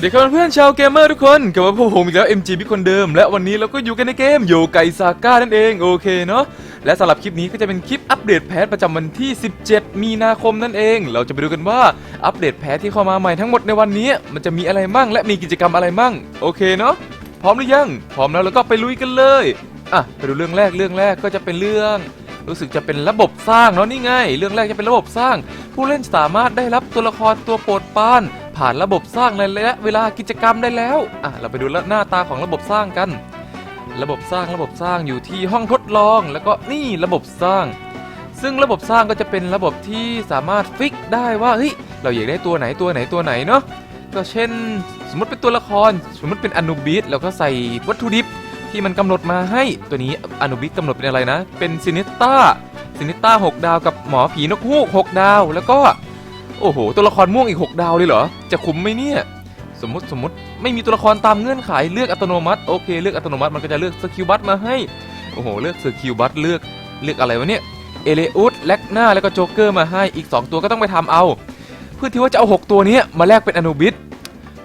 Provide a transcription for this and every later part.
วัสดีครับเพื่อนๆชาวเกมเมอร์ทุกคนกลับมาพบผมอีกแล้ว MG พี่คนเดิม และวันนี้เราก็อยู่กันในเกมโยไกซาก้านั่นเองโอเคเนาะและสำหรับคลิปนี้ก็จะเป็นคลิปอัปเดตแพทประจำวันที่ 17 มีนาคมนั่นเอง เราจะไปดูกันว่าอัปเดตแพทที่เข้ามาใหม่ทั้งหมดในวันนี้ มันจะมีอะไรมั่งและมีกิจกรรมอะไรมั่งโอเคเนาะพร้อมหรือยัง พร้อมแล้วเราก็ไปลุยกันเลยอะไปดูเรื่องแรกเรื่องแรกก็จะเป็นเรื่องรู้สึกจะเป็นระบบสร้างเนาะนี่ไง เรื่องแรกจะเป็นระบบสร้าง ผู้เล่นสามารถได้รับตัวละครตัวโปรดปาน ผ่านระบบสร้างในระยะเวลากิจกรรมได้แล้ว อะ เราไปดูหน้าตาของระบบสร้างกัน ระบบสร้างระบบสร้างอยู่ที่ห้องทดลอง แล้วก็นี่ระบบสร้าง ซึ่งระบบสร้างก็จะเป็นระบบที่สามารถฟิกได้ว่าเฮ้ยเราอยากได้ตัวไหนตัวไหนตัวไหนเนาะก็เช่น สมมติเป็นตัวละคร สมมติเป็นอนุบิสเราก็ใส่วัตถุดิบที่มันกำหนดมาให้ตัวนี้อนุบิสกำหนดเป็นอะไรนะ เป็นซินิต้าซินิต้า6ดาวกับหมอผีนกฮูก6ดาว แล้วก็ โอ้โห ตัวละครม่วงอีก 6 ดาวเลยเหรอ จะคุ้มไหมเนี่ย สมมติสมมติไม่มีตัวละครตามเงื่อนไขเลือกอัตโนมัติโอเคเลือกอัตโนมัติมันก็จะเลือกสกิลบัตมาให้ โอ้โห เลือกสกิลบัตเลือกเลือกอะไรวะเนี่ย เอเลอุสแลกหน้าแล้วก็โจ๊กเกอร์มาให้อีก 2 ตัวก็ต้องไปทำเอา เพื่อที่ว่าจะเอา 6 ตัวนี้มาแลกเป็นอนุบิส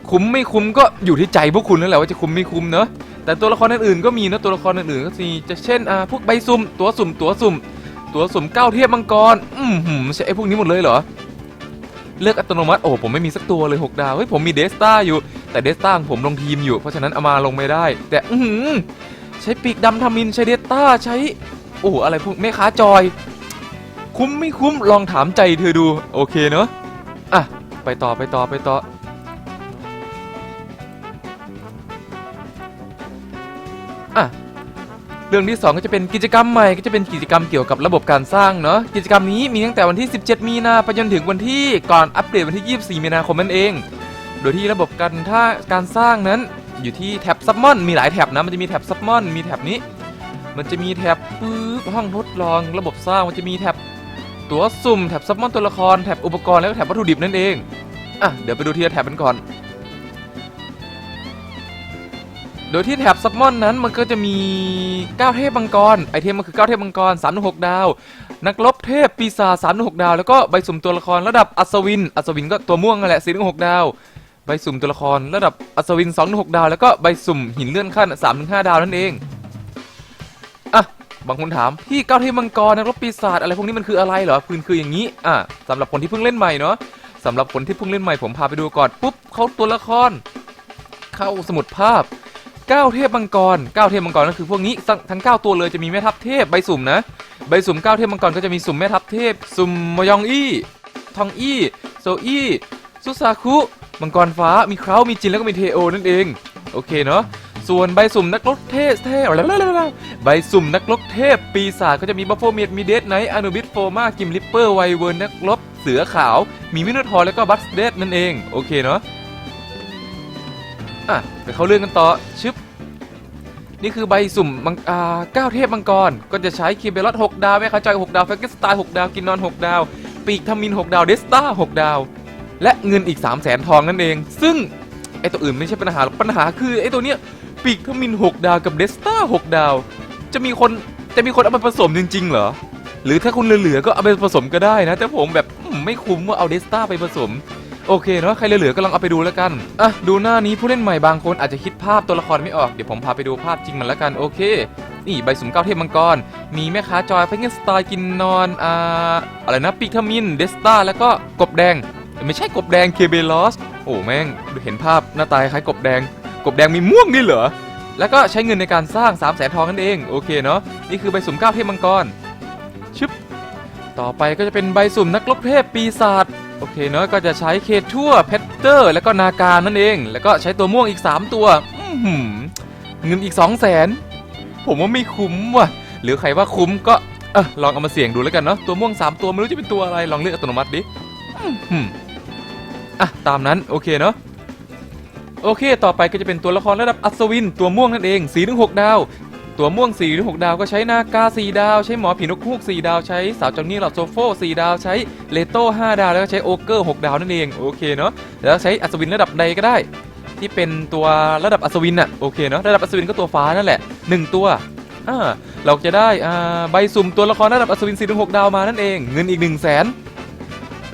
คุ้มไม่คุ้มก็อยู่ที่ใจพวกคุณนั่นแหละว่าจะคุ้มไม่คุ้มเนอะแต่ตัวละครอื่นๆก็มีนะตัวละครอื่นๆก็มีจะเช่นอ่าพวกใบสุ่มตัวสุ่มตัวสุ่ม ตัวสุ่มเก้าเทพมังกร อืมหืมใช่ไอ้พวกนี้หมดเลยเหรอ เลือกอัตโนมัติโอ้ผมไม่มีสักตัวเลย 6 ดาวเฮ้ยผมมีเดสตาอยู่ แต่เดสตาผมลงทีมอยู่ เพราะฉะนั้นเอามาลงไม่ได้ แต่อืใช้ปีกดำทำมินใช้เดสตาใช้โอ้อะไรพวกแม่ค้าจอย คุ้มไม่คุ้มลองถามใจเธอดูโอเคเนอะอะไปต่อไปต่อไปต่อ รื่องที่ 2 ก็จะเป็นกิจกรรมใหม่ก็จะเป็นกิจกรรมเกี่ยวกับระบบการสร้างเนาะกิจกรรมนี้มีตั้งแต่วันที่ 17 มีนาไปจนถึงวันที่ก่อนอัปเดตวันที่ 24 มีนาคมนั่นเอง โดยที่ระบบการถ้าการสร้างนั้นอยู่ที่แท็บซับมอนมีหลายแท็บนะมันจะมีแท็บซับมอนมีแท็บนี้ มันจะมีแท็บปึ๊บห้องทดลอง ระบบสร้างมันจะมีแท็บตัวสุ่มแท็บซับมอนตัวละครแท็บอุปกรณ์แล้วก็แท็บวัตถุดิบนั่นเองอะเดี๋ยวไปดูทีละแท็บกันก่อน ดยที่แท็บซับมอนนั้นมันก็จะมี 9 เทพมังกร ไอเทมมันคือ 9 เทพมังกร3-6 ดาว นักรบเทพปีศาจ3-6 ดาว แล้วก็ใบสุ่มตัวละครระดับอัศวิน อัศวินก็ตัวม่วงนั่นแหละ4-6 ดาว ใบสุ่มตัวละครระดับอัศวิน2-6 ดาว แล้วก็ใบสุ่มหินเลื่อนขั้น3-5 ดาวนั่นเอง อะ บางคนถามพี่เก้าเทพมังกรนักรบปีศาจอะไรพวกนี้มันคืออะไรเหรอคือคืออย่างนี้ อะสำหรับคนที่เพิ่งเล่นใหม่เนาะสำหรับคนที่เพิ่งเล่นใหม่ผมพาไปดูก่อนปุ๊บเขาตัวละคร เข้าสมุดภาพ 9เทพมังกร9เทพมังกรก็คือพวกนี้ทั้งทั้ง9ตัวเลยจะมีแม่ทัพเทพใบสุ่มนะ ใบสุ่ม9เทพมังกรก็จะมีสุ่มแม่ทัพเทพ สุ่มมยองอี้ทองอี้โซอี้ซุซาคุมังกรฟ้ามีเครามีจินแล้วก็มีเทโอนั่นเองโอเคเนาะส่วนใบสุ่มนักรบเทพเทพใบสุ่มนักรบเทพ ปีศาจก็จะมีบัฟโฟเมียดมีเดสไนท์อนุบิสโฟมากิมลิปเปอร์ไวเวิร์นนักรบเสือขาว มีมิโนทอร์แล้วก็บัสเดสนั่นเองโอเคเนาะ อะไปเข้าเรื่องกันต่อชึบนี่คือใบสุ่มมังอ่าเก้าเทพมังกร ก็จะใช้คีเบลอต6ดาวแม่ค้าจอย6ดาวแฟกเกสไตล์6ดาวกินนอน6ดาว ปีกทามิน6ดาวเดสตา6ดาว และเงินอีก3 0 0แสนทองนั่นเอง ซึ่งไอตัวอื่นไม่ใช่ปัญหาหรอกปัญหาคือไอตัวเนี้ยปีกทามิน6ดาวกับเดสตา6ดาว จะมีคนจะมีคนเอามาผสมจริงๆเหรอหรือถ้าคุณเหลือๆก็เอาไปผสมก็ได้นะ แต่ผมแบบไม่คุ้มว่าเอาเดสตาไปผสม โอเคเนาะใครเหลือๆก็ลองเอาไปดูแล้วกันอะดูหน้านี้ผู้เล่นใหม่บางคนอาจจะคิดภาพตัวละครไม่ออกเดี๋ยวผมพาไปดูภาพจริงมันแล้วกันโอเค นี่ใบสุ่มเก้าเทพมังกร มีแม่ค้าจอยเฟงเกนสไตล์กินนอนอ่าอะไรนะปีกทมินเดสตาแล้วก็กบแดง ไม่ใช่กบแดงเคเบลอสโอ้แม่งเห็นภาพหน้าตาคล้ายกบแดง กบแดงมีม่วงนี่เหรอแล้วก็ใช้เงินในการสร้าง3 0 0แสนทองนั่นเองโอเคเนาะนี่คือใบสุ่มเก้าเทพมังกรชึบต่อไปก็จะเป็นใบสุ่มนักรบเทพปีศาจ โอเคเนาะก็จะใช้เคทั่วเพตเตอร์ แล้วก็นาการนั่นเอง แล้วก็ใช้ตัวม่วงอีก 3 ตัวเงินอีก 2 0 0แสนผมว่าไม่คุ้มว่ะ หรือใครว่าคุ้มก็เออลองเอามาเสี่ยงดูแล้วกันเนาะตัวม่วง 3 ตัวไม่รู้จะเป็นตัวอะไรลองเลือกอัตโนมัติดิอะตามนั้นโอเคเนาะโอเค ต่อไปก็จะเป็นตัวละครระดับอัศวิน ตัวม่วงนั่นเอง4ถึง6ดาว ตัวม่วง4ถึง6ดาวก็ใช้นากา 4 ดาว ใช้หมอผีนกฮูก 4 ดาว ใช้สาวจอนนี่หลอดโซโฟ4ดาว ใช้เลโต้5ดาว แล้วก็ใช้โอเกอร์ 6 ดาวนั่นเอง โอเคเนาะ แล้วใช้อัศวินระดับใดก็ได้ ที่เป็นตัวระดับอัศวินอะโอเคเนาะ ระดับอัศวินก็ตัวฟ้านั่นแหละ 1 ตัวอ่าเราจะได้อ่าใบสุ่มตัวละครระดับอัศวิน4ถึง6ดาวมานั่นเอง เงินอีก 1 0 0 0 0แสน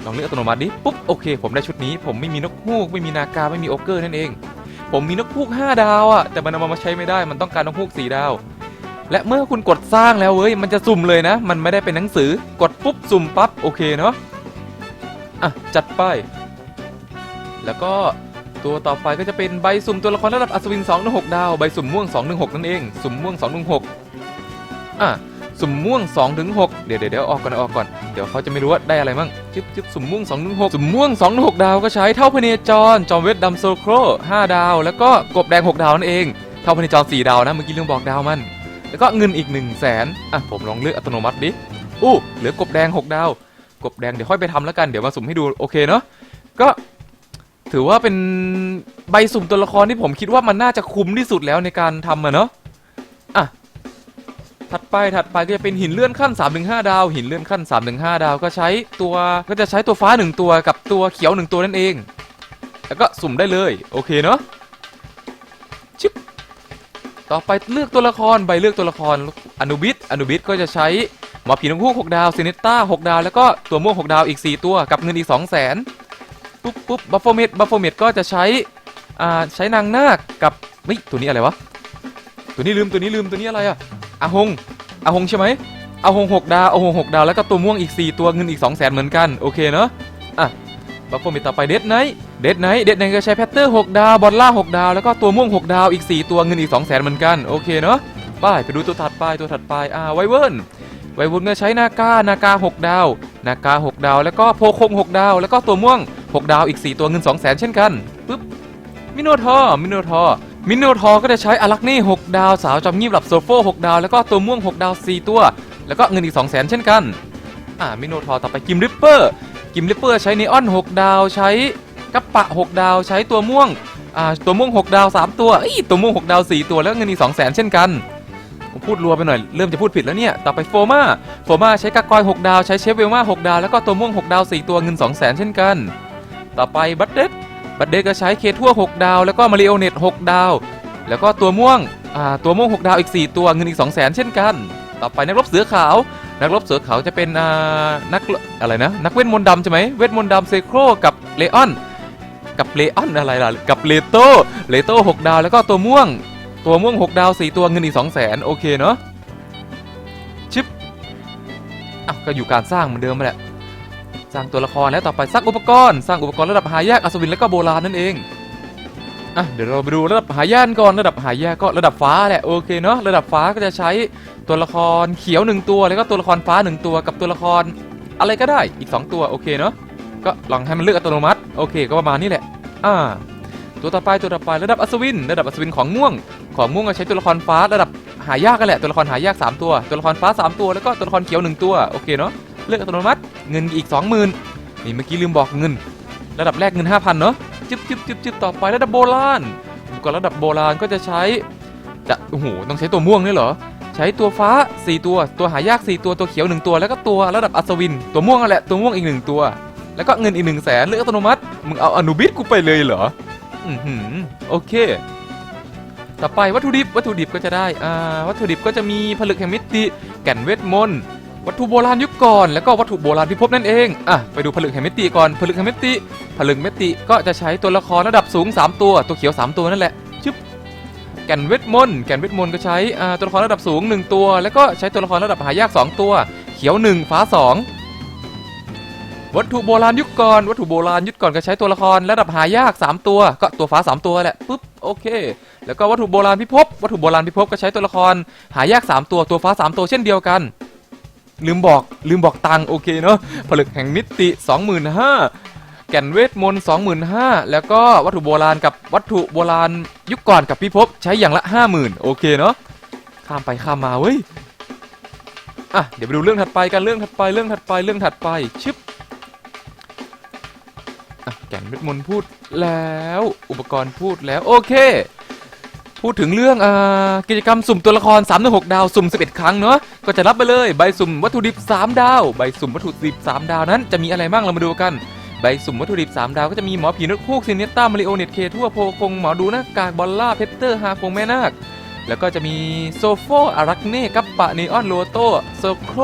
ลองเลือกอัตโนมัติดิ ปุ๊บ โอเค ผมได้ชุดนี้ ผมไม่มีนกฮูก ไม่มีนากาไม่มีโอเกอร์นั่นเอง ผมมีนกฮูก 5 ดาวอะแต่มันเอามาใช้ไม่ได้มันต้องการนกฮูก4ดาว และเมื่อคุณกดสร้างแล้วเว้ยมันจะสุ่มเลยนะ มันไม่ได้เป็นหนังสือกดปุ๊บสุ่มปั๊บโอเคเนาะอะจัดไป แล้วก็ตัวต่อไปก็จะเป็นใบสุ่มตัวละครระดับอัศวิน2 6 ดาว ใบสุ่มม่วง2 1 6นั่นเอง สุ่มม่วง2 1 6อะ สุ่มม่วง2ถึง6เดี๋ยวเดี๋ยวเดี๋ยวออกก่อนออกก่อน เดี๋ยวเขาจะไม่รู้ว่าได้อะไรมั่ง จึ๊บจึ๊บสุ่มม่วง2ถึง6สุ่มม่วง2ถึง6ดาวก็ใช้เท่าพเนจร จอมเวทดำโซโคร5ดาว แล้วก็กบแดง 6 ดาวนั่นเอง เท่าพเนจร 4 ดาวนะ เมื่อกี้ลืมบอกดาวมัน แล้วก็เงินอีก1นึ่งแสนอะ ผมลองเลือกอัตโนมัติดิ อู้ เหลือกบแดง 6 ดาว กบแดงเดี๋ยวค่อยไปทำแล้วกัน เดี๋ยวมาสุ่มให้ดู โอเคเนาะ ก็ถือว่าเป็นใบสุ่มตัวละครที่ผมคิดว่ามันน่าจะคุ้มที่สุดแล้วในการทำอะเนาะ ถัดไปถัดไปก็จะเป็นหินเลื่อนขั้น 3-5 ดาว หินเลื่อนขั้น 3-5 ดาวก็ใช้ตัวก็จะใช้ตัวฟ้า 1 ตัวกับตัวเขียว 1 ตัวนั่นเอง แล้วก็สุ่มได้เลยโอเคเนาะชิปต่อไปเลือกตัวละครใบเลือกตัวละครอนุบิสอนุบิสก็จะใช้หมอผีนกฮูก6ดาวซินเนตต้า6ดาว แล้วก็ตัวม่วง6ดาวอีก 4 ตัวกับเงินอีก 2 0 0 0 0 0ปุ๊บปุ๊บบัฟเฟอร์เมดบัฟเฟอร์เมดก็จะใช้อ่าใช้นางนาคกับเฮ้ยตัวนี้อะไรวะตัวนี้ลืมตัวนี้ลืมตัวนี้อะไรอะ อาหงอาหงใช่ไหมอาหงหกดาวอาหงหกดาวแล้วก็ตัวม่วงอีก 4 ตัวเงินอีก2 0 0 0 0 0เหมือนกันโอเคเนาะอะบัฟเฟอร์มดต่อไปเดดไนท์เดดไนท์เดดไนท์ก็ใช้แพตเตอร์6ดาวบอลล่า6ดาวแล้วก็ตัวม่วง 6 ดาวอีก 4 ตัวเงินอีก 2 0 0 0 0 0เหมือนกันโอเคเนาะไปไปดูตัวถัดไปตัวถัดไปอ่าไวเวิร์นไวเวุนก็ใช้นากานาก้า6ดาว นาก้า6ดาว แล้วก็โพคง 6 ดาว แล้วก็ตัวม่วง 6 ดาวอีก 4 ตัวเงิน 2 0 0 0 0 0เช่นกันปึ๊บมิโนทอมิโนทอ มินโนทอร์ก็จะใช้อารักนี่6ดาว สาวจอมงีบหลับโซโฟ6ดาว แล้วก็ตัวม่วง 6 ดาว 4 ตัว แล้วก็เงินอีก 2 0 0 0 0 0 เช่นกัน อ่า มินโนทอร์ต่อไปกิมริปเปอร์ กิมริปเปอร์ใช้นีออน 6 ดาว ใช้กัปปะ 6 ดาว ใช้ตัวม่วง อ่า ตัวม่วง 6 ดาว 3 ตัวอ้ตัวม่วง 6 ดาว 4 ตัว แล้วเงินอีก 2 0 0 0 0 0 เช่นกันผมพูดรัวไปหน่อย เริ่มจะพูดผิดแล้วเนี่ย ต่อไปโฟมาโฟมาใช้กากอย 6 ดาว ใช้เชฟเวลมา6ดาว แล้วก็ตัวม่วง 6 ดาว 4 ตัว เงิน 2 0 0 0 0 0 เช่นกัน ต่อไปบัตเด็ บัตเดก็ใช้เคทั่ว 6 ดาว แล้วก็มาริโอเน็ต6ดาว แล้วก็ตัวม่วงอ่าตัวม่วง 6 ดาวอีก 4 ตัวเงินอีก 2 0 0 0 0 0 เช่นกัน ต่อไปนักรบเสือขาว นักรบเสือขาวจะเป็นอ่านักอะไรนะนักเวทมนต์ดำใช่ไหมเวทมนต์ดำเซโครกับเลออนกับเลออนอะไรล่ะกับเลโตเลโต6ดาวแล้วก็ตัวม่วง ตัวม่วง 6 ดาว 4 ตัวเงินอีก 2 0 0 0 0 0โอเคเนาะชิปอะก็อยู่การสร้างเหมือนเดิมแหละ สร้างตัวละครแล้วต่อไปสร้างอุปกรณ์สร้างอุปกรณ์ระดับหายากอัศวินและก็โบราณนั่นเองอะเดี๋ยวเราไปดูระดับหายากก่อนระดับหายากก็ระดับฟ้าแหละโอเคเนาะระดับฟ้าก็จะใช้ตัวละครเขียวหนึ่งตัว แล้วก็ตัวละครฟ้าหนึ่งตัวกับตัวละครอะไรก็ได้อีกสองตัวโอเคเนาะก็ลองให้มันเลือกอัตโนมัติโอเคก็ประมาณนี้แหละอ่าตัวต่อไปตัวต่อไประดับอัศวิน ระดับอัศวินของม่วง ของม่วงก็ใช้ตัวละครฟ้าระดับหายากกันแหละตัวละครหายาก 3 ตัว ตัวละครฟ้า 3 ตัวแล้วก็ตัวละครเขียว 1 ตัวโอเคเนาะ เลือกอัตโนมัติเงินอีก 20,000นี่เมื่อกี้ลืมบอกเงิน ระดับแรกเงิน 5,000เนาะจึ๊บจึ๊บจึ๊บจึ๊บต่อไประดับโบราณกรณ์ระดับโบราณก็จะใช้จะโอ้โหต้องใช้ตัวม่วงด้วยเหรอใช้ตัวฟ้า 4 ตัว ตัวหายาก 4 ตัวตัวเขียว 1 ตัว แล้วก็ตัวระดับอัศวิน ตัวม่วงนั่นแหละตัวม่วงอีก 1 ตัว แล้วก็เงินอีก1นึ่งแสนเลือกอัตโนมัติมึงเอาอนุบิสกูไปเลยเหรออือหือโอเค ต่อไปวัตถุดิบวัตถุดิบก็จะได้อ่าวัตถุดิบก็จะมีผลึกแห่งมิติแก่นเวทมนต์ วัตถุโบราณยุคก่อนแล้วก็วัตถุโบราณพิภพนั่นเองอะไปดูผลึกแห่งมิติก่อนผลึกแห่งมิติ ผลึกมิติก็จะใช้ตัวละครระดับสูง 3 ตัวตัวเขียว 3 ตัวนั่นแหละชึบแก่นเวทมนต์แก่นเวทมนต์ก็ใช้ตัวละครระดับสูง 1 ตัว แล้วก็ใช้ตัวละครระดับหายาก 2 ตัว เขียว 1 ฟ้า 2 วัตถุโบราณยุคก่อนวัตถุโบราณยุคก่อนก็ใช้ตัวละครระดับหายาก 3 ตัว ก็ตัวฟ้า 3 ตัวแหละปุ๊บโอเค แล้วก็วัตถุโบราณพิภพวัตถุโบราณพิภพก็ใช้ตัวละครหายาก 3 ตัวตัวฟ้า 3 ตัวเช่นเดียวกัน ลืมบอกลืมบอกตังโอเคเนาะผลึกแห่งมิติ 25,000แก่นเวทมนต์25,000 แล้วก็วัตถุโบราณกับวัตถุโบราณยุคก่อนกับพิภพใช้อย่างละ 50,000 โอเคเนาะข้ามไปข้ามมาเว้ยอะเดี๋ยวไปดูเรื่องถัดไปกันเรื่องถัดไปเรื่องถัดไปเรื่องถัดไปชึบอะแก่นเวทมนต์พูดแล้ว อุปกรณ์พูดแล้วโอเค พูดถึงเรื่องอกิจกรรมสุ่มตัวละคร3 6 ดาวสุ่ม 11 ครั้งเนาะก็จะรับไปเลยใบสุ่มวัตถุดิบ 3 ดาว ใบสุ่มวัตถุดิบ 3 ดาวนั้นจะมีอะไรบ้างเรามาดูกัน ใบสุ่มวัตถุดิบ 3 ดาวก็จะมีหมอผีนกฮูกซินเนต้ามาริโอเน็ตเคทั่วโพคงหมอดูหน้ากากบอลล่าเพเตอร์ฮาคงแม่นาคแล้วก็จะมีโซโฟอารักเน่กัปปะเนออนโลโตโซโคร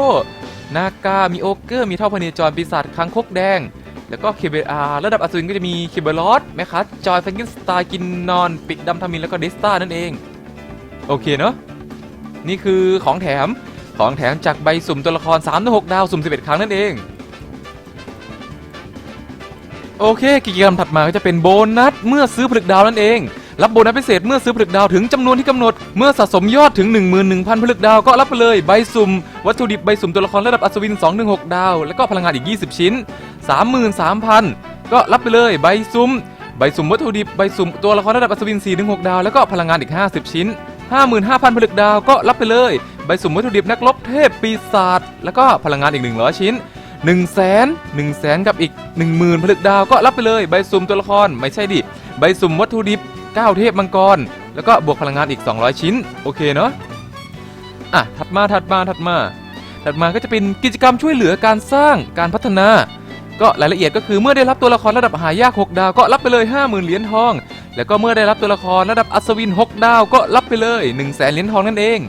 นากามีโอเกอร์มีเท่าพเนจรปีศาจคังคกแดง แล้วก็เคเบอาระดับอัศวินก็จะมีเคเบลอสแมคคัสจอยแฟงกินสไตล์กินนอนปิกดำทามินแล้วก็เดสตานั่นเอง โอเคเนาะนี่คือของแถมของแถมจากใบสุ่มตัวละคร3-6ดาวสุ่ม 11 ครั้งนั่นเอง โอเค กิจกรรมถัดมาก็จะเป็นโบนัสเมื่อซื้อผลึกดาวนั่นเอง รับโบนัสพิเศษเมื่อซื้อผลึกดาวถึงจำนวนที่กำหนด เมื่อสะสมยอดถึง 11,000 ผลึกดาวก็รับไปเลยใบสุ่ม วัตถุดิบใบสุ่มตัวละครระดับอัศวิน 216 ดาว แล้วก็พลังงานอีก 20 ชิ้น 33,000 ก็รับไปเลยใบสุ่มใบสุ่มวัตถุดิบ ใบสุ่มตัวละครระดับอัศวิน 4-6 ดาว แล้วก็พลังงานอีก 50 ชิ้น 55,000 ผลึกดาวก็รับไปเลย ใบสุ่มวัตถุดิบนักรบเทพปีศาจแล้วก็พลังงานอีก 100 ชิ้น1 0 0 0 0 0 1 0 0 0 0 0กับอีก 10,000 ผลึกดาวก็รับไปเลย ใบสุ่มตัวละครไม่ใช่ดิใบสุ่มวัตถุดิบ 9 เทพมังกร แล้วก็บวกพลังงานอีก 200 ชิ้น โอเคเนาะอะถัดมาถัดมาถัดมาถัดมาก็จะเป็นกิจกรรมช่วยเหลือการสร้างการพัฒนา ก็รายละเอียดก็คือเมื่อได้รับตัวละครระดับหายาก 6 ดาวก็รับไปเลย 50,000 เหรียญทอง แล้วก็เมื่อได้รับตัวละครระดับอัศวิน 6 ดาวก็รับไปเลย 1 0 0 0 0แสนเหรียญทองนั่นเอง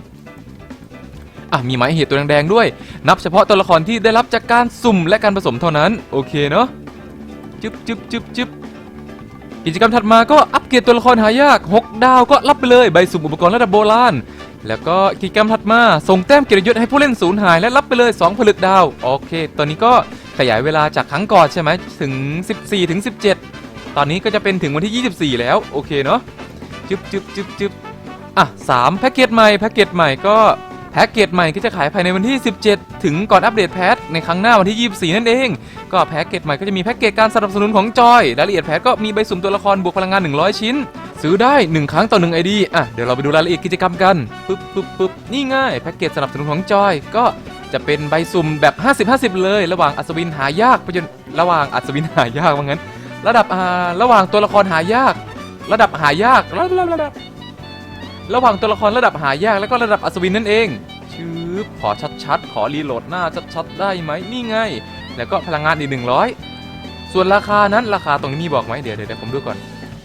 อะมีหมายเหตุตัวแดงๆด้วย นับเฉพาะตัวละครที่ได้รับจากการสุ่มและการผสมเท่านั้น โอเคเนาะจึ๊บจึ๊บจึ๊บจึ๊บกิจกรรมถัดมาก็อัปเกรดตัวละครหายาก 6 ดาวก็รับไปเลยใบสุ่มอุปกรณ์ระดับโบราณแล้วก็กิจกรรมถัดมา ส่งแต้มเกียรติยศให้ผู้เล่นสูญหายและรับไปเลย 2 ผลึกดาว โอเค ตอนนี้ก็ ขยายเวลาจากครั้งก่อนใช่ไหมถึง 14ถึง17 ตอนนี้ก็จะเป็นถึงวันที่ 24 แล้ว โอเคเนาะจึ๊บจึ๊บจึ๊บจึ๊บอะสามแพ็กเกจใหม่แพ็กเกจใหม่ก็แพ็กเกจใหม่ก็จะขายภายในวันที่ 17 ถึงก่อนอัปเดตแพทในครั้งหน้าวันที่ 24 นั่นเอง ก็แพ็กเกจใหม่ก็จะมีแพ็กเกจการสนับสนุนของจอยรายละเอียดแพทก็มีใบสุ่มตัวละครบวกพลังงาน 100 ชิ้น ซื้อได้ 1 ครั้งต่อ1 ID อะเดี๋ยวเราไปดูรายละเอียดกิจกรรมกันปึ๊บปึ๊บปึ๊บนี่ง่ายแพ็กเกจสนับสนุนของจอยก็ จะเป็นใบสุ่มแบบ 50-50 เลย ระหว่างอัศวินหายากไปจนระหว่างอัศวินหายากว่างั้น ระดับอ่าระหว่างตัวละครหายาก ระดับหายากระดับระดับระหว่างตัวละครระดับหายากแล้วก็ระดับอัศวินนั่นเองชืบขอชัดๆ ขอรีโหลดหน้าชัดๆ ได้ไหมนี่ไง แล้วก็พลังงานอีก 100 ส่วนราคานั้นราคาตรงนี้มีบอกไหมเดี๋ยวเดี๋ยวเดี๋ยวผมดูก่อน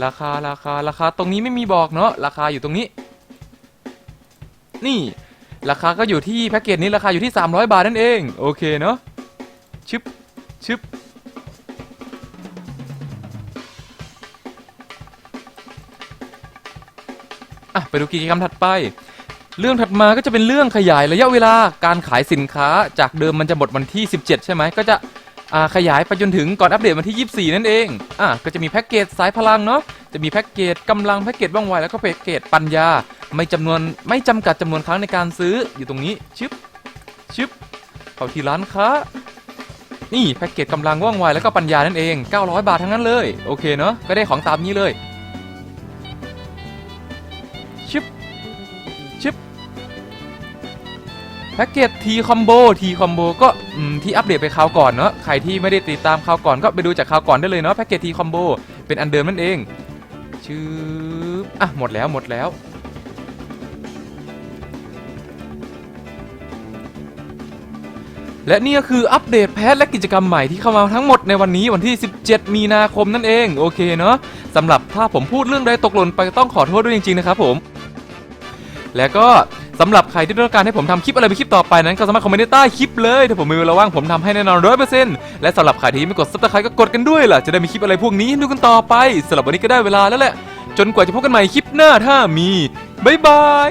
ราคาราคาราคาตรงนี้ไม่มีบอกเนาะราคาอยู่ตรงนี้ นี่ ราคาก็อยู่ที่แพ็กเกจนี้ราคาอยู่ที่ 300 บาทนั่นเอง โอเคเนาะชึบชึบอะไปดูกิจกรรมถัดไป เรื่องถัดมาก็จะเป็นเรื่องขยายระยะเวลาการขายสินค้าจากเดิมมันจะหมดวันที่ 17 ใช่ไหมก็จะขยายไปจนถึงก่อนอัปเดตวันที่ 24 นั่นเองอะก็จะมีแพ็กเกจสายพลังเนาะจะมีแพ็กเกจกำลังแพ็กเกจว่องไวแล้วก็แพ็กเกจปัญญา ไม่จำนวนไม่จำกัดจำนวนครั้งในการซื้ออยู่ตรงนี้ชึบชึบเข้าที่ร้านค้านี่แพ็กเกจกำลังว่องไวแล้วก็ปัญญานั่นเอง 900 บาททั้งนั้นเลย โอเคเนาะก็ได้ของตามนี้เลยชึบชิปแพ็กเกจทีคอมโบทีคอมโบก็ที่อัปเดตไปคราวก่อนเนาะใครที่ไม่ได้ติดตามคราวก่อนก็ไปดูจากคราวก่อนได้เลยเนาะแพ็กเกจทีคอมโบเป็นอันเดิมนั่นเองชื่ออะหมดแล้วหมดแล้ว และนี่ก็คืออัปเดตแพทและกิจกรรมใหม่ที่เข้ามาทั้งหมดในวันนี้วันที่ 17 มีนาคมนั่นเอง โอเคเนาะสำหรับถ้าผมพูดเรื่องใดตกหล่นไปต้องขอโทษด้วยจริงๆนะครับผม แล้วก็สำหรับใครที่ต้องการให้ผมทำคลิปอะไรเป็นคลิปต่อไปนั้น ก็สามารถคอมเมนต์ใต้คลิปเลยถ้าผมมีเวลาว่างผมทำให้แน่นอนร้อยเปอร์เซ็นต์และสำหรับใครที่ไม่กดซับสไครต์ก็กดกันด้วยล่ะจะได้มีคลิปอะไรพวกนี้ให้ดูกันต่อไปสำหรับวันนี้ก็ได้เวลาแล้วแหละจนกว่าจะพบกันใหม่คลิปหน้าถ้ามีบ๊ายบาย